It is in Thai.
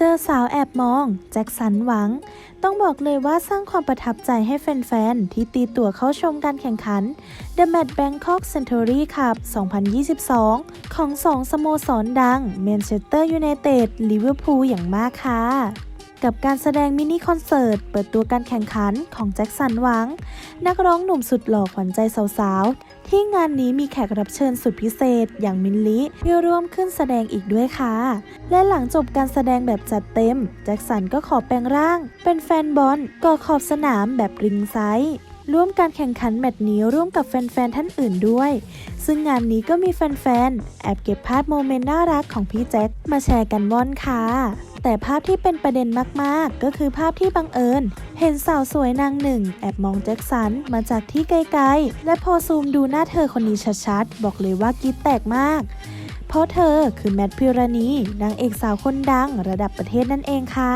เจอสาวแอบมอง แจ็คสันหวัง ต้องบอกเลยว่าสร้างความประทับใจให้แฟน ๆ ที่ตีตั๋วเข้าชมการแข่งขัน The Match Bangkok Century Cup 2022 ของสองสโมสรดัง Manchester United ลิเวอร์พูลอย่างมากค่ะ กับการแสดงมินิคอนเสิร์ต เปิดตัวการแข่งขันของแจ็คสันหวัง นักร้องหนุ่มสุดหล่อขวัญใจสาวๆ ที่งานนี้มีแขกรับเชิญสุดพิเศษ อย่างมินลิที่ร่วมขึ้นแสดงอีกด้วยค่ะ และหลังจบการแสดงแบบจัดเต็ม แจ็คสันก็ขอแปลงร่าง เป็นแฟนบอลก่อขอบสนามแบบริงไซด์ ร่วมการแข่งขันแมตช์นี้ร่วมกับแฟน ๆ ท่านอื่นด้วย ซึ่งงานนี้ก็มีแฟน ๆ แอบเก็บภาพโมเมนต์น่ารักของพี่แจ็คมาแชร์กันว่อนค่ะ แต่ภาพที่เป็นประเด็นมาก ๆ ก็คือภาพที่บังเอิญ เห็นสาวสวยนางหนึ่ง แอบมองแจ็คสันมาจากที่ไกล ๆ และพอซูมดูหน้าเธอคนนี้ชัด ๆ บอกเลยว่ากรีดแตกมาก เพราะเธอคือแมทพิรานีนางเอกสาวคนดังระดับประเทศนั่นเองค่ะ